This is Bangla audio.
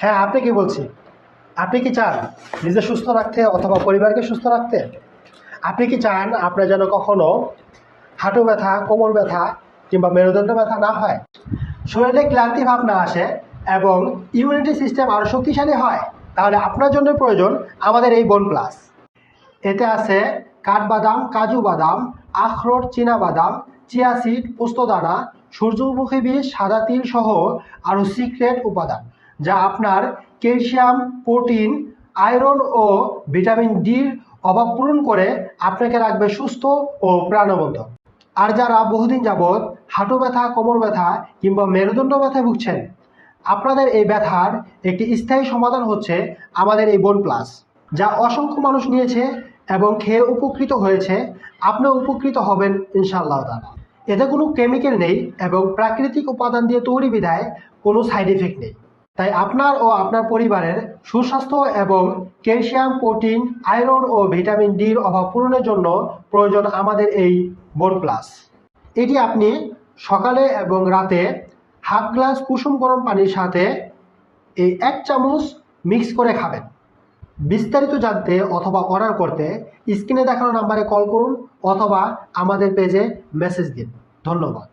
হ্যাঁ আপনি কি বলছি? আপনি কি চান নিজে সুস্থ রাখতে অথবা পরিবারকে সুস্থ রাখতে? আপনি কি চান আপনার যেন কখনো হাঁটু ব্যথা, কোমর ব্যথা কিংবা মেরুদণ্ড ব্যথা না হয়? শরীরে ক্লান্তি ভাব না আসে এবং ইমিউনিটি সিস্টেম আরও শক্তিশালী হয়, তাহলে আপনার জন্য প্রয়োজন আমাদের এই বোন প্লাস এতে আছে কাঠবাদাম, কাজু বাদাম, আখরোট বাদাম, চিয়া সিড পোস্তদানা সূর্যমুখী বীজ, সাদা তিল সহ আরও সিক্রেট উপাদান। যা আপনার ক্যালসিয়াম, প্রোটিন, আয়রন ও ভিটামিন ডির অভাব পূরণ করে আপনাকে রাখবে সুস্থ ও প্রাণবন্ত। আর যারা বহুদিন যাবৎ হাঁটু ব্যথা, কোমর ব্যথা কিংবা মেরুদণ্ড ব্যথায় ভুগছেন, আপনাদের এই ব্যথার একটি স্থায়ী সমাধান হচ্ছে আমাদের এই বোন প্লাস, যা অসংখ্য মানুষ নিয়েছে এবং খেয়ে উপকৃত হয়েছে। আপনিও উপকৃত হবেন ইনশাআল্লাহ তাআলা। এতে কোনো কেমিক্যাল নেই এবং প্রাকৃতিক উপাদান দিয়ে তৈরি বিধায় কোনো সাইড এফেক্ট নেই। তাই আপনার ও আপনার পরিবারের সুস্বাস্থ্য এবং ক্যালসিয়াম, প্রোটিন, আয়রন ও ভিটামিন ডির অভাব পূরণের জন্য প্রয়োজন আমাদের এই বোন প্লাস। এটি আপনি সকালে এবং রাতে হাফ গ্লাস কুসুম গরম পানির সাথে এই এক চামচ মিক্স করে খাবেন। বিস্তারিত জানতে অথবা অর্ডার করতে স্ক্রিনে দেখানো নাম্বারে কল করুন অথবা আমাদের পেজে মেসেজ দিন। ধন্যবাদ।